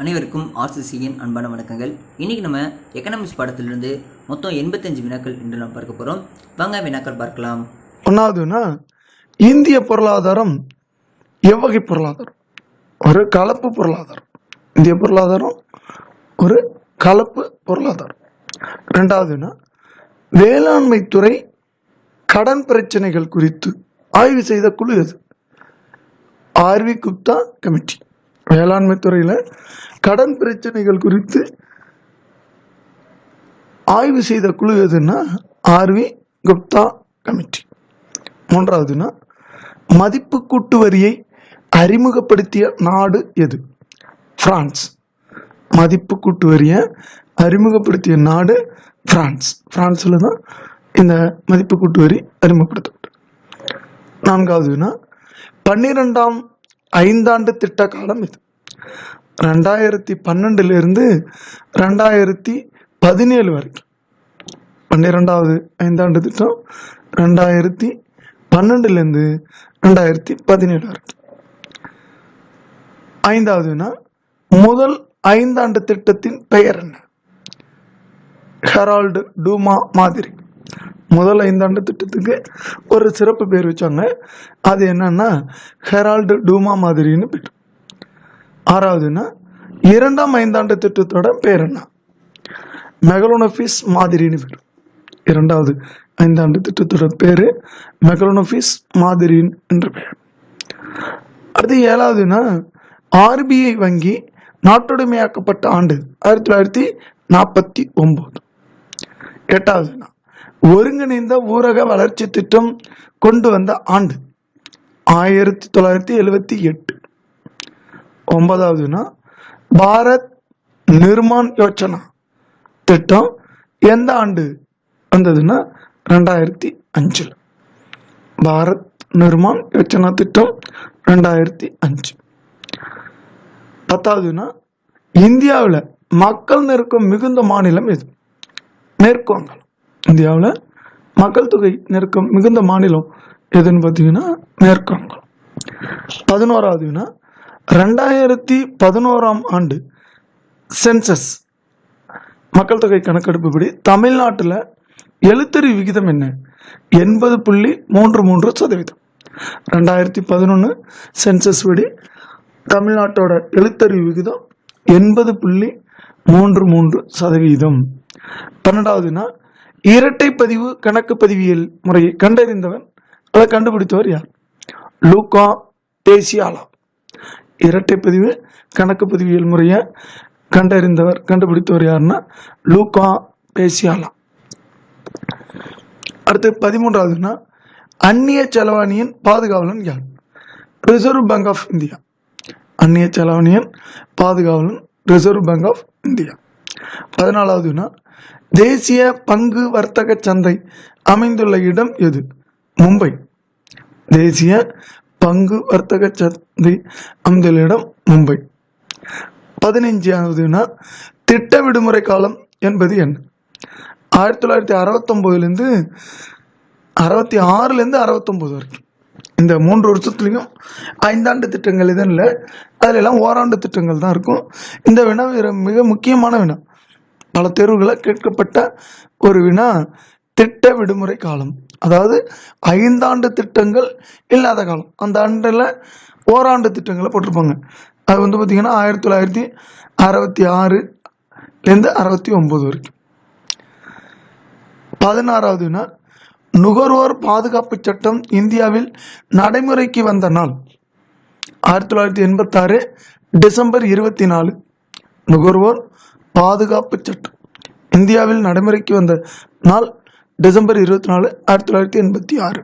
அனைவருக்கும் ஆர்சிசியின் அன்பான வணக்கங்கள். இன்றைக்கி நம்ம எக்கனாமிக்ஸ் பாடத்திலிருந்து மொத்தம் எண்பத்தஞ்சு வினாக்கள் என்று நாம் பார்க்க போகிறோம் வாங்க வினாக்கள் பார்க்கலாம். ஒன்றாவதுன்னா இந்திய பொருளாதாரம் எவ்வகை பொருளாதாரம்? ஒரு கலப்பு பொருளாதாரம். இந்திய பொருளாதாரம் ஒரு கலப்பு பொருளாதாரம். ரெண்டாவதுன்னா வேளாண்மை துறை கடன் பிரச்சனைகள் குறித்து ஆய்வு செய்த குழு அது ஆர்வி குப்தா கமிட்டி. வேளாண்மை துறையில் கடன் பிரச்சனைகள் குறித்து ஆய்வு செய்த குழு எதுன்னா ஆர்வி குப்தா கமிட்டி. மூன்றாவதுன்னா மதிப்பு கூட்டு வரியை அறிமுகப்படுத்திய நாடு எது? பிரான்ஸ். மதிப்பு கூட்டு வரியை அறிமுகப்படுத்திய நாடு பிரான்ஸ். பிரான்ஸில் தான் இந்த மதிப்பு கூட்டு வரி அறிமுகப்படுத்தப்பட்டது. நான்காவதுன்னா பன்னிரெண்டாம் ஐந்தாண்டு திட்ட காலம் இது. ரெண்டாயிரத்தி பன்னெண்டுலேருந்து ரெண்டாயிரத்தி பதினேழு வரைக்கும். பன்னிரெண்டாவது ஐந்தாண்டு திட்டம் ரெண்டாயிரத்தி பன்னெண்டுலேருந்து ரெண்டாயிரத்தி பதினேழு வரைக்கும். ஐந்தாவதுனா முதல் ஐந்தாண்டு திட்டத்தின் பெயர் என்ன? ஹெரால்டு டூமா மாதிரி. முதல் ஐந்தாண்டு திட்டத்துக்கு ஒரு சிறப்பு பேர் வச்சாங்க. அது என்னன்னா ஹெரால்டு டூமா மாதிரின்னு பேர். ஆறாவதுன்னா இரண்டாம் ஐந்தாண்டு திட்டத்தோட பேர் என்ன? மெகலோனோஃபிஸ் மாதிரின்னு பேர். இரண்டாவது ஐந்தாண்டு திட்டத்தோட பேர் மெகலோனோஃபிஸ் மாதிரின் என்ற பெயர். அடுத்து ஏழாவதுன்னா ஆர்பிஐ வங்கி நாட்டுடைமையாக்கப்பட்ட ஆண்டு ஆயிரத்தி தொள்ளாயிரத்தி நாற்பத்தி ஒம்பது. எட்டாவதுன்னா ஒருங்கிணைந்த ஊரக வளர்ச்சி திட்டம் கொண்டு வந்த ஆண்டு ஆயிரத்தி தொள்ளாயிரத்தி எழுவத்தி எட்டு. ஒன்பதாவதுன்னா பாரத் நிர்மான் யோஜனா திட்டம் எந்த ஆண்டு வந்ததுன்னா ரெண்டாயிரத்தி அஞ்சில். பாரத் நிர்மான் யோஜனா திட்டம் ரெண்டாயிரத்தி அஞ்சு. பத்தாவதுன்னா இந்தியாவில் மக்கள் நெருக்கம் மிகுந்த மாநிலம் எது? மேற்கு வங்காளம். இந்தியாவில் மக்கள் தொகை நெருக்கம் மிகுந்த மாநிலம் எதுன்னு பார்த்தீங்கன்னா மேற்கு வங்காளம் பதினோராவதுன்னா ரெண்டாயிரத்தி பதினோராம் ஆண்டு சென்சஸ் மக்கள் தொகை கணக்கெடுப்புப்படி தமிழ்நாட்டில் எழுத்தறி விகிதம் என்ன? எண்பது புள்ளி மூன்று மூன்று சதவீதம். ரெண்டாயிரத்தி பதினொன்று சென்சஸ் படி தமிழ்நாட்டோட எழுத்தறிவு விகிதம் எண்பது புள்ளி மூன்று மூன்று சதவீதம். பன்னெண்டாவதுனா இரட்டை பதிவு கணக்கு பதிவியல் முறையை கண்டறிந்தவன் அதை கண்டுபிடித்தவர் யார்? லூகா பேசியாலா இரட்டை பதிவு கணக்கு பதிவியல் முறையை கண்டறிந்தவர் கண்டுபிடித்தவர் யாருன்னா லூகா பேசியாலா அடுத்து பதிமூன்றாவதுன்னா அந்நிய செலவாணியின் பாதுகாவலன் யார்? ரிசர்வ் பேங்க் ஆஃப் இந்தியா அந்நிய செலவாணியின் பாதுகாவலன் ரிசர்வ் பேங்க் ஆஃப் இந்தியா பதினாலாவதுன்னா தேசிய பங்கு வர்த்தக சந்தை அமைந்துள்ள இடம் எது? மும்பை. தேசிய பங்கு வர்த்தக சந்தை அமைந்துள்ள இடம் மும்பை. பதினைஞ்சாவதுனா திட்ட விடுமுறை காலம் என்பது என்ன? ஆயிரத்தி தொள்ளாயிரத்தி அறுபத்தொம்போதுலேருந்து அறுபத்தி ஆறுலேருந்து அறுபத்தொம்போது வரைக்கும். இந்த மூன்று வருஷத்துலேயும் ஐந்தாண்டு திட்டங்கள் எதுவும் இல்லை. அதில் எல்லாம் ஓராண்டு திட்டங்கள் தான் இருக்கும். இந்த வினா மிக முக்கியமான வினா. பல தேர்வுகளை கேட்கப்பட்ட ஒரு வினா திட்ட விடுமுறை காலம். அதாவது ஐந்தாண்டு திட்டங்கள் இல்லாத காலம். அந்த ஆண்டில் ஓராண்டு திட்டங்களை போட்டிருப்பாங்க. அது வந்து பார்த்திங்கன்னா ஆயிரத்தி தொள்ளாயிரத்தி அறுபத்தி ஆறுலேருந்து அறுபத்தி ஒம்பது வரைக்கும். பதினாறாவதுனா நுகர்வோர் பாதுகாப்பு சட்டம் இந்தியாவில் நடைமுறைக்கு வந்த நாள். ஆயிரத்தி தொள்ளாயிரத்தி எண்பத்தாறு டிசம்பர் இருபத்தி நாலு. நுகர்வோர் பாதுகாப்பு சட்டம் இந்தியாவில் நடைமுறைக்கு வந்த நாள் டிசம்பர் இருபத்தி நாலு ஆயிரத்தி தொள்ளாயிரத்தி எண்பத்தி ஆறு.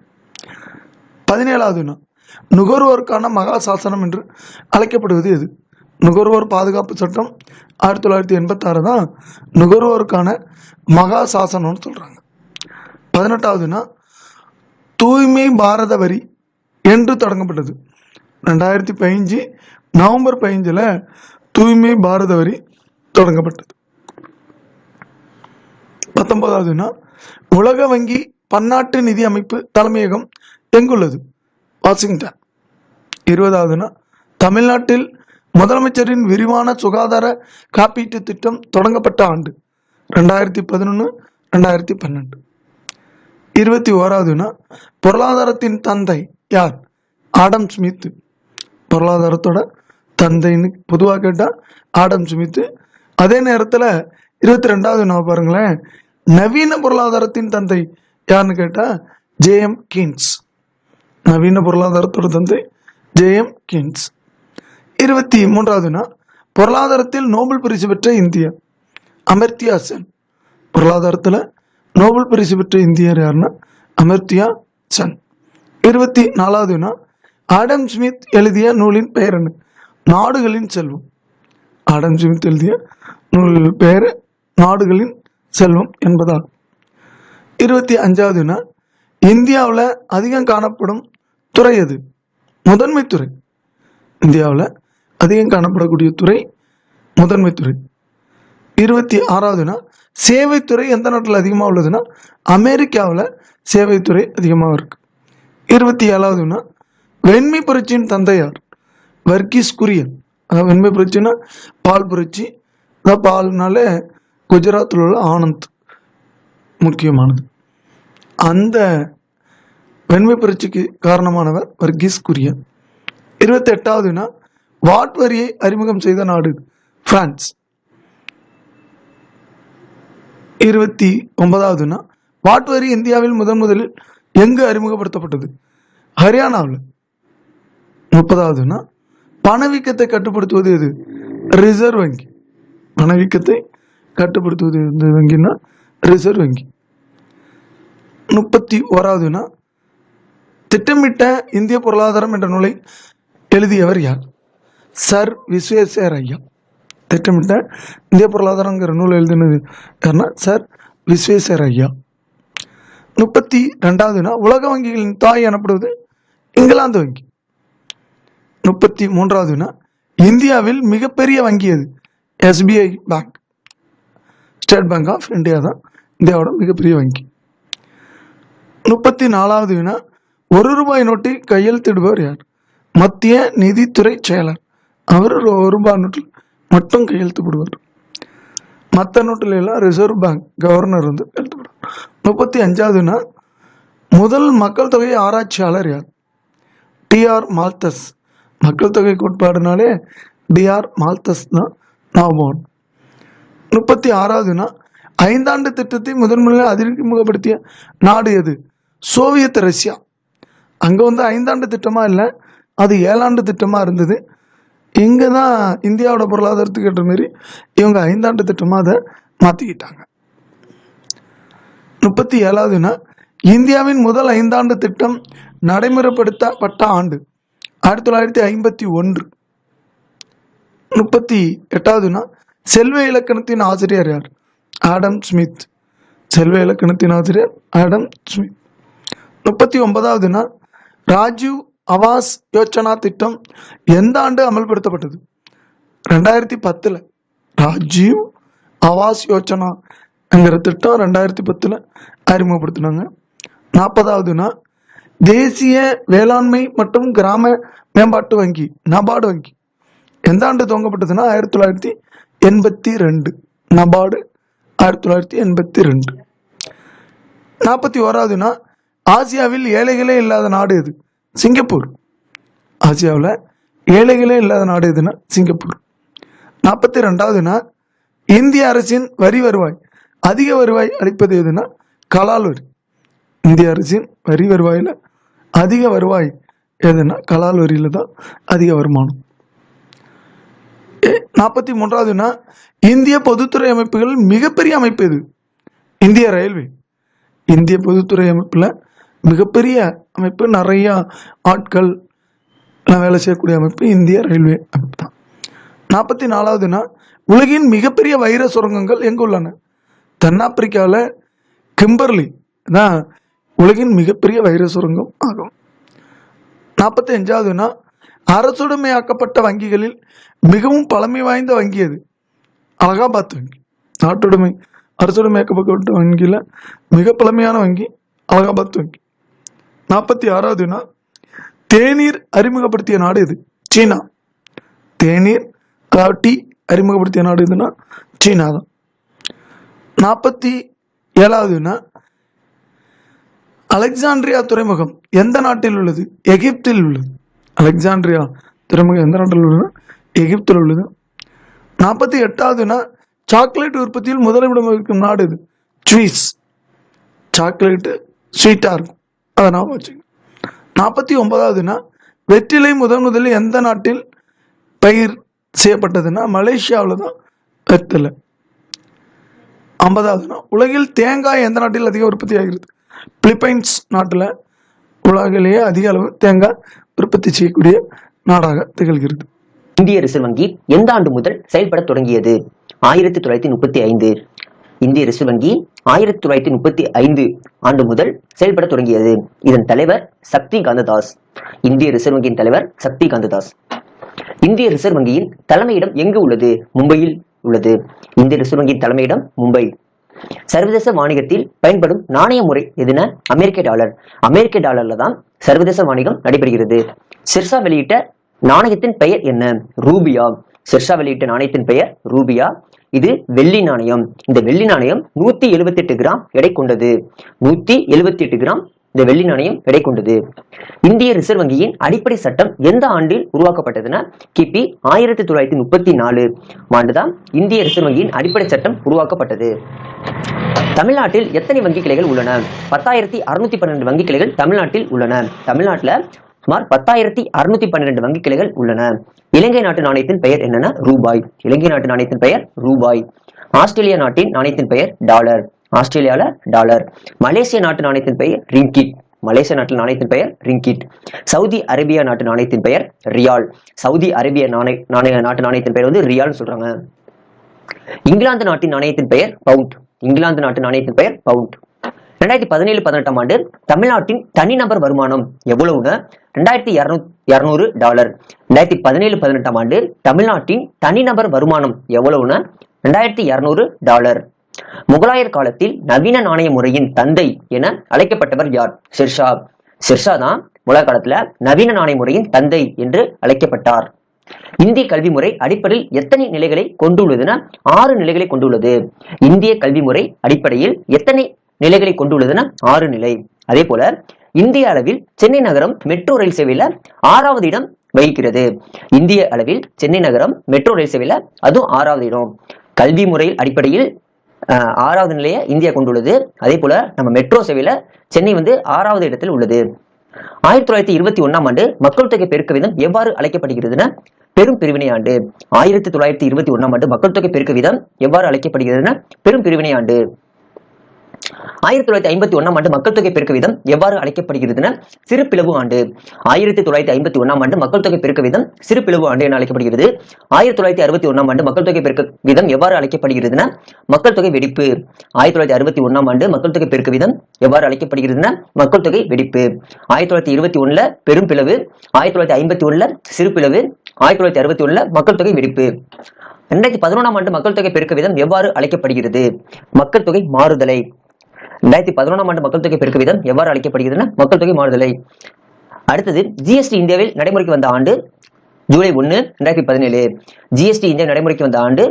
பதினேழாவது நாள். நுகர்வோருக்கான மகா சாசனம் என்று அழைக்கப்படுவது எது? நுகர்வோர் பாதுகாப்பு சட்டம் ஆயிரத்தி தொள்ளாயிரத்தி எண்பத்தாறு தான் நுகர்வோருக்கான மகா சாசனம்னு சொல்கிறாங்க பதினெட்டாவதுனா தூய்மை பாரத வரி என்று தொடங்கப்பட்டது. ரெண்டாயிரத்தி பதினஞ்சு நவம்பர் பதினஞ்சில் தூய்மை பாரத வரி தொடங்கப்பட்டது. பத்தொன்பதாவதுனா உலக வங்கி பன்னாட்டு நிதி அமைப்பு தலைமையகம் எங்குள்ளது? வாஷிங்டன். இருபதாவதுனா தமிழ்நாட்டில் முதலமைச்சரின் விரிவான சுகாதார காப்பீட்டு திட்டம் தொடங்கப்பட்ட ஆண்டு ரெண்டாயிரத்தி பதினொன்று ரெண்டாயிரத்தி பன்னெண்டு. இருபத்தி ஓராவதுனா பொருளாதாரத்தின் தந்தை யார்? ஆடம் ஸ்மித் பொருளாதாரத்தோட தந்தைன்னு பொதுவாக கேட்டால் ஆடம் ஸ்மித்து அதே நேரத்தில் இருபத்தி ரெண்டாவது நான் பாருங்களேன். நவீன பொருளாதாரத்தின் தந்தை யாருன்னு கேட்டால் ஜேஎம் கீன்ஸ். நவீன பொருளாதாரத்தோட தந்தை ஜேஎம் கீன்ஸ். இருபத்தி மூன்றாவதுனா பொருளாதாரத்தில் நோபல் பரிசு பெற்ற இந்தியா. அமர்த்தியா சென். பொருளாதாரத்தில் நோபல் பரிசு பெற்ற இந்தியர் யாருன்னா அமர்த்தியா சென். இருபத்தி நாலாவதுனா ஆடம் ஸ்மித் எழுதிய நூலின் பெயர் என்ன? நாடுகளின் செல்வம். ஆடம் ஸ்மித் எழுதிய நூல் பெயர் நாடுகளின் செல்வம் என்பதாகும் இருபத்தி அஞ்சாவதுனா இந்தியாவில் அதிகம் காணப்படும் துறை எது? முதன்மை துறை. இந்தியாவில் அதிகம் காணப்படக்கூடிய துறை முதன்மை துறை. இருபத்தி ஆறாவதுனா சேவைத்துறை எந்த நாட்டில் அதிகமாக உள்ளதுன்னா அமெரிக்காவில் சேவைத்துறை அதிகமாக இருக்கு. இருபத்தி ஏழாவதுனா வெண்மை புரட்சியின் தந்தையார் வர்கீஸ் குரியன். வெண்மை புரட்சின்னா பால் புரட்சி. அதான் பால்னால குஜராத்தில் உள்ள ஆனந்த் முக்கியமானது. அந்த வெண்மை புரட்சிக்கு காரணமானவர் வர்கீஸ் குரியன். இருபத்தி எட்டாவதுனா வாட் வரியை அறிமுகம் செய்த நாடு பிரான்ஸ். இருபத்தி ஒன்பதாவதுனா வாட் வரி இந்தியாவில் முதன் முதலில் எங்கு அறிமுகப்படுத்தப்பட்டது? ஹரியானாவில். முப்பதாவதுனா பணவீக்கத்தை கட்டுப்படுத்துவது எது? ரிசர்வ் வங்கி. பணவீக்கத்தை கட்டுப்படுத்துவது எந்த வங்கின்னா ரிசர்வ் வங்கி. முப்பத்தி ஓராவதுனா திட்டமிட்ட இந்திய பொருளாதாரம் என்ற நூலை எழுதியவர் யார்? சர் விஸ்வேஸ்வர் ஐயா திட்டமிட்ட இந்திய பொருளாதாரங்கிற நூல் எழுதினது யாருன்னா சர் விஸ்வேஸ்வர் ஐயா முப்பத்தி ரெண்டாவதுனா உலக வங்கிகளின் தாய் எனப்படுவது இங்கிலாந்து வங்கி. முப்பத்தி மூன்றாவதுனா இந்தியாவில் மிகப்பெரிய வங்கி எது? SBI bank state bank of India தான் இந்தியாவோட மிகப்பெரிய வங்கி. முப்பத்தி நாலாவது வினா ஒரு ரூபாய் நோட்டை கையெழுத்திடுபவர் யார்? மத்திய நிதித்துறை செயலர். அவர் ஒரு ஒரு ரூபாய் நோட்டில் மட்டும் கையெழுத்து போடுவார் மற்ற நோட்டில் எல்லாம் ரிசர்வ் பேங்க் கவர்னர் வந்து கையெழுத்து போடுவார் முப்பத்தி அஞ்சாவதுனா முதல் மக்கள் தொகை ஆராய்ச்சியாளர் யார்? டிஆர் மால்தஸ் மக்கள் தொகை கோட்பாடுனாலே டிஆர் மால்தஸ் தான் நாவோன் முப்பத்தி ஆறாவதுனா ஐந்தாண்டு திட்டத்தை முதன்முறையில் முதலில் அறிமுகப்படுத்திய நாடு எது? Soviet Russia. அங்கே வந்து ஐந்தாண்டு திட்டமாக இல்லை அது ஏழாண்டு திட்டமாக இருந்தது. இங்கே தான் இந்தியாவோட பொருளாதாரத்துக்கு ஏற்ற மாரி இவங்க ஐந்தாண்டு திட்டமாக அதை மாற்றிக்கிட்டாங்க முப்பத்தி ஏழாவதுனா இந்தியாவின் முதல் ஐந்தாண்டு திட்டம் நடைமுறைப்படுத்தப்பட்ட ஆண்டு. ஆயிரத்தி தொள்ளாயிரத்தி ஐம்பத்தி ஒன்று. முப்பத்தி எட்டாவதுனா செல்வ இலக்கணத்தின் ஆசிரியர் யார்? Adam Smith. செல்வ இலக்கணத்தின் ஆசிரியர் ஆடம் ஸ்மித். முப்பத்தி ஒன்பதாவதுனா ராஜீவ் ஆவாஸ் யோஜனா திட்டம் எந்த ஆண்டு அமல்படுத்தப்பட்டது? ரெண்டாயிரத்தி பத்தில். ராஜீவ் ஆவாஸ் யோஜனாங்கிற திட்டம் ரெண்டாயிரத்தி பத்தில் அறிமுகப்படுத்தினாங்க. நாற்பதாவதுனா தேசிய வேளாண்மை மற்றும் கிராம மேம்பாட்டு வங்கி நபார்டு வங்கி. எந்த ஆண்டு துவங்கப்பட்டதுன்னா ஆயிரத்தி தொள்ளாயிரத்தி எண்பத்தி ரெண்டு. நபார்டு ஆயிரத்தி தொள்ளாயிரத்தி எண்பத்தி ரெண்டு. நாற்பத்தி ஓராவதுனா ஆசியாவில் ஏழைகளே இல்லாத நாடு எது? சிங்கப்பூர். ஆசியாவில் ஏழைகளே இல்லாத நாடு எதுனா சிங்கப்பூர். நாற்பத்தி ரெண்டாவதுனா இந்திய அரசின் வரி வருவாய் அதிக வருவாய் அளிப்பது எதுனா கலால் வரி இந்திய அரசின் வரி வருவாயில் அதிக வருவாய் எதுனா கலால் வரியில் தான் அதிக வருமானம். நாற்பத்தி மூன்றாவதுனா இந்திய பொதுத்துறை அமைப்புகள் மிகப்பெரிய அமைப்பு எது இந்திய ரயில்வே. இந்திய பொதுத்துறை அமைப்பில் மிகப்பெரிய அமைப்பு. நிறையா ஆட்கள் எல்லாம் வேலை செய்யக்கூடிய அமைப்பு இந்திய ரயில்வே அமைப்பு தான். நாற்பத்தி நாலாவதுனா உலகின் மிகப்பெரிய வைர சுரங்கங்கள் எங்கே உள்ளன? தென்னாப்பிரிக்காவில் கிம்பர்லி. தான் உலகின் மிகப்பெரிய வைர சுரங்கம் ஆகும். நாற்பத்தி அஞ்சாவதுனா அரசுடைமையாக்கப்பட்ட வங்கிகளில் மிகவும் பழமை வாய்ந்த வங்கி அது அலகாபாத் வங்கி. நாட்டுடைமை அரசுடைமையாக்கப்பட்ட வங்கியில் மிக பழமையான வங்கி அலகாபாத் வங்கி. நாற்பத்தி ஆறாவதுனா தேநீர் அறிமுகப்படுத்திய நாடு எது? சீனா. தேநீர் டீ அறிமுகப்படுத்திய நாடு எதுன்னா சீனா தான் நாற்பத்தி ஏழாவதுன்னா அலெக்சாண்ட்ரியா துறைமுகம் எந்த நாட்டில் உள்ளது? எகிப்தில் உள்ளது. அலெக்சாண்ட்ரியா துறைமுகம் எந்த நாட்டில் உள்ளது? எகிப்தில் உள்ளது. நாற்பத்தி எட்டாவதுன்னா சாக்லேட் உற்பத்தியில் முதலிடம் இருக்கும் நாடு இது சுவிஸ். சாக்லேட்டு ஸ்வீட்டாக இருக்கும். அதை நான் வச்சுக்கோங்க நாற்பத்தி ஒன்பதாவதுன்னா வெற்றிலை முதன் முதலில் எந்த நாட்டில் பயிர் செய்யப்பட்டதுன்னா மலேசியாவில் தான் வெற்றிலை. ஐம்பதாவதுனா உலகில் தேங்காய் எந்த நாட்டில் அதிக உற்பத்தி ஆகிறது? பிலிப்பைன்ஸ் நாட்டில் உலகிலேயே அதிக அளவு தேங்காய் உற்பத்தி செய்யக்கூடிய நாடாக திகழ்கிறது. இந்திய ரிசர்வ் வங்கி எந்த ஆண்டு முதல் செயல்பட தொடங்கியது? ஆயிரத்தி தொள்ளாயிரத்தி முப்பத்தி ஐந்து. இந்திய ரிசர்வ் வங்கி ஆயிரத்தி தொள்ளாயிரத்தி முப்பத்தி ஐந்து ஆண்டு முதல் செயல்பட தொடங்கியது. இதன் தலைவர் சக்தி காந்ததாஸ் இந்திய ரிசர்வ் வங்கியின் தலைவர் சக்தி காந்ததாஸ் இந்திய ரிசர்வ் வங்கியின் தலைமையிடம் எங்கு உள்ளது? மும்பையில் உள்ளது. இந்திய ரிசர்வ் வங்கியின் தலைமையிடம் மும்பை. சர்வதேச வாணிகத்தில் பயன்படும் நாணய முறை எதுனா? அமெரிக்க டாலர். அமெரிக்க டாலர்ல தான் சர்வதேச வாணிகம் நடைபெறுகிறது. சிர்சா வெளியிட்ட நாணயத்தின் பெயர் என்ன? ரூபியா. சிர்சா வெளியிட்ட நாணயத்தின் பெயர் ரூபியா. இது வெள்ளி நாணயம். இந்த வெள்ளி நாணயம் நூத்தி எழுபத்தி எட்டு கிராம் எடை கொண்டது. நூத்தி எழுபத்தி எட்டு கிராம் இந்த வெள்ளி நாணயம் எடை கொண்டது. இந்திய ரிசர்வ் வங்கியின் அடிப்படை சட்டம் எந்த ஆண்டில் உருவாக்கப்பட்டதுன்னா கிபி ஆயிரத்தி தொள்ளாயிரத்தி முப்பத்தி நாலு. ஆண்டுதான் இந்திய ரிசர்வ் வங்கியின் அடிப்படை சட்டம் உருவாக்கப்பட்டது. தமிழ்நாட்டில் எத்தனை வங்கி கிளைகள் உள்ளன? பத்தாயிரத்தி அறுநூத்தி பன்னெண்டு வங்கி கிளைகள் தமிழ்நாட்டில் உள்ளன. தமிழ்நாட்டில் சுமார் பத்தாயிரத்தி அறுநூத்தி பன்னிரெண்டு வங்கி கிளைகள் உள்ளன. இலங்கை நாட்டு நாணயத்தின் பெயர் என்னன்னா ரூபாய். இலங்கை நாட்டு நாணயத்தின் பெயர் ரூபாய். ஆஸ்திரேலியா நாட்டின் நாணயத்தின் பெயர் டாலர். ஆஸ்திரேலியாவில் டாலர். மலேசிய நாட்டு நாணயத்தின் பெயர் ரிங்கிட். மலேசிய நாட்டு நாணயத்தின் பெயர் ரிங்கிட். சவுதி அரேபியா நாட்டு நாணயத்தின் பெயர் ரியால். சவுதி அரேபிய நாணய நாணய நாட்டு நாணயத்தின் பெயர் வந்து ரியால்னு சொல்றாங்க. இங்கிலாந்து நாட்டின் நாணயத்தின் பெயர் பவுண்ட் இங்கிலாந்து நாட்டு நாணயத்தின் பெயர் பவுண்ட் ரெண்டாயிரத்தி பதினேழு பதினெட்டாம் ஆண்டு தமிழ்நாட்டின் தனிநபர் வருமானம் எவ்வளவுன்னு ரெண்டாயிரத்தி இருநூறு டாலர். ரெண்டாயிரத்தி பதினேழு பதினெட்டாம் ஆண்டு தமிழ்நாட்டின் தனிநபர் வருமானம் எவ்வளவுன்னு ரெண்டாயிரத்தி இருநூறு டாலர். முகலாயர் காலத்தில் நவீன நாணய முறையின் தந்தை என அழைக்கப்பட்டவர் யார்? ஷெர்ஷா. ஷெர்ஷா தான் முகலாய காலத்துல நவீன நாணய முறையின் தந்தை என்று அழைக்கப்பட்டார். இந்திய கல்வி முறை அடிப்படையில் எத்தனை நிலைகளை கொண்டுள்ளதுன்னா ஆறு நிலைகளை கொண்டுள்ளது. இந்திய கல்வி முறை அடிப்படையில் எத்தனை நிலைகளை கொண்டுள்ளதுன்னா ஆறு நிலை. அதே போல இந்திய அளவில் சென்னை நகரம் மெட்ரோ ரயில் சேவையில ஆறாவது இடம் வகிக்கிறது. இந்திய அளவில் சென்னை நகரம் மெட்ரோ ரயில் சேவையில அதுவும் ஆறாவது இடம். கல்வி முறையில் அடிப்படையில் ஆறாவது நிலையை இந்தியா கொண்டுள்ளது. அதே போல நம்ம மெட்ரோ சேவையில சென்னை வந்து ஆறாவது இடத்தில் உள்ளது. ஆயிரத்தி தொள்ளாயிரத்தி இருபத்தி ஒண்ணாம் ஆண்டு மக்கள் தொகை பெருக்க வீதம் எவ்வாறு அழைக்கப்படுகிறதுன்னா பெரும் பிரிவினை ஆண்டு. ஆயிரத்தி தொள்ளாயிரத்தி இருபத்தி ஒண்ணாம் ஆண்டு மக்கள் தொகை பெருக்க வீதம் எவ்வாறு அழைக்கப்படுகிறதுன்னா பெரும் பிரிவினை ஆண்டு. ஆயிரத்தி தொள்ளாயிரத்தி ஐம்பத்தி ஒண்ணாம் ஆண்டு மக்கள் தொகை பெருக்க வீதம் எவ்வாறு அழைக்கப்படுகிறதுன்னா சிறு பிளவு ஆண்டு. ஆயிரத்தி தொள்ளாயிரத்தி ஐம்பத்தி ஒண்ணாம் ஆண்டு மக்கள் தொகை பெருக்க வீதம் சிறு பிளவு ஆண்டு என அழைக்கப்படுகிறது. ஆயிரத்தி தொள்ளாயிரத்தி அறுபத்தி ஒண்ணாம் ஆண்டு மக்கள் தொகை பெருக்க வீதம் எவ்வாறு அழைக்கப்படுகிறதுன்னா மக்கள் தொகை வெடிப்பு. ஆயிரத்தி தொள்ளாயிரத்தி அறுபத்தி ஒண்ணாம் ஆண்டு மக்கள் தொகை பெருக்க வீதம் எவ்வாறு அழைக்கப்படுகிறதுன்னா மக்கள் தொகை வெடிப்பு. ஆயிரத்தி தொள்ளாயிரத்தி இருபத்தி ஒண்ணுல பெரும் பிளவு ஆயிரத்தி தொள்ளாயிரத்தி ஐம்பத்தி ஒண்ணுல சிறு பிளவு ஆயிரத்தி தொள்ளாயிரத்தி அறுபத்தி ஒண்ணுல மக்கள் தொகை வெடிப்பு. ரெண்டாயிரத்தி பதினொன்றாம் ஆண்டு மக்கள் தொகை பெருக்க வீதம் எவ்வாறு அழைக்கப்படுகிறது? மக்கள் தொகை மாறுதலை. ரெண்டாயிரத்தி பதினொன்றாம் ஆண்டு மக்கள் தொகை பெருக்க விதம் எவ்வாறு அழைக்கப்படுகிறதுன்னா மக்கள் தொகை மாறுதலை. அடுத்தது ஜிஎஸ்டி இந்தியாவில் நடைமுறைக்கு வந்த ஆண்டு ஜூலை ஒன்று ரெண்டாயிரத்தி பதினேழு. ஜிஎஸ்டி இந்தியா நடைமுறைக்கு வந்த ஆண்டு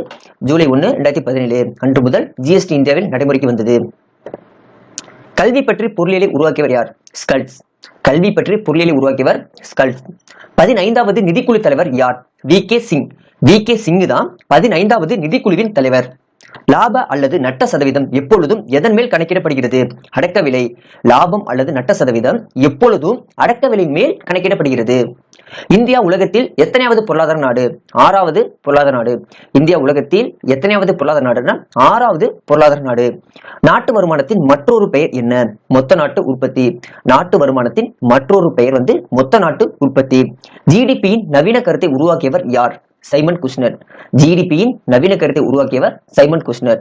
ஜூலை ஒன்று ரெண்டாயிரத்தி பதினேழு. அன்று முதல் ஜிஎஸ்டி இந்தியாவில் நடைமுறைக்கு வந்தது. கல்வி பற்றி பொருளியலை உருவாக்கியவர் யார்? ஸ்கல்ஸ் கல்வி பற்றி பொருளியலை உருவாக்கியவர் ஸ்கல்ஸ் பதினைந்தாவது நிதிக்குழு தலைவர் யார்? V K Singh V K Singh தான் பதினைந்தாவது நிதிக்குழுவின் தலைவர். லாப அல்லது நட்ட சதவீதம் எப்பொழுதும் எதன் மேல் கணக்கிடப்படுகிறது? அடக்க விலை லாபம் அல்லது நட்ட சதவீதம் எப்பொழுதும் அடக்க விலை மேல் கணக்கிடப்படுகிறது. இந்தியா உலகத்தில் எத்தனையாவது பொருளாதார நாடு? ஆறாவது பொருளாதார நாடு. இந்தியா உலகத்தில் எத்தனையாவது பொருளாதார நாடுனா ஆறாவது பொருளாதார நாடு. நாட்டு வருமானத்தின் மற்றொரு பெயர் என்ன? மொத்த நாட்டு உற்பத்தி. நாட்டு வருமானத்தின் மற்றொரு பெயர் வந்து மொத்த நாட்டு உற்பத்தி. ஜிடிபியின் நவீன கருத்தை உருவாக்கியவர் யார்? Simon Kushner. ஜிடிபியின் நவீன கருத்தை உருவாக்கியவர் சைமன் குஷ்னர்.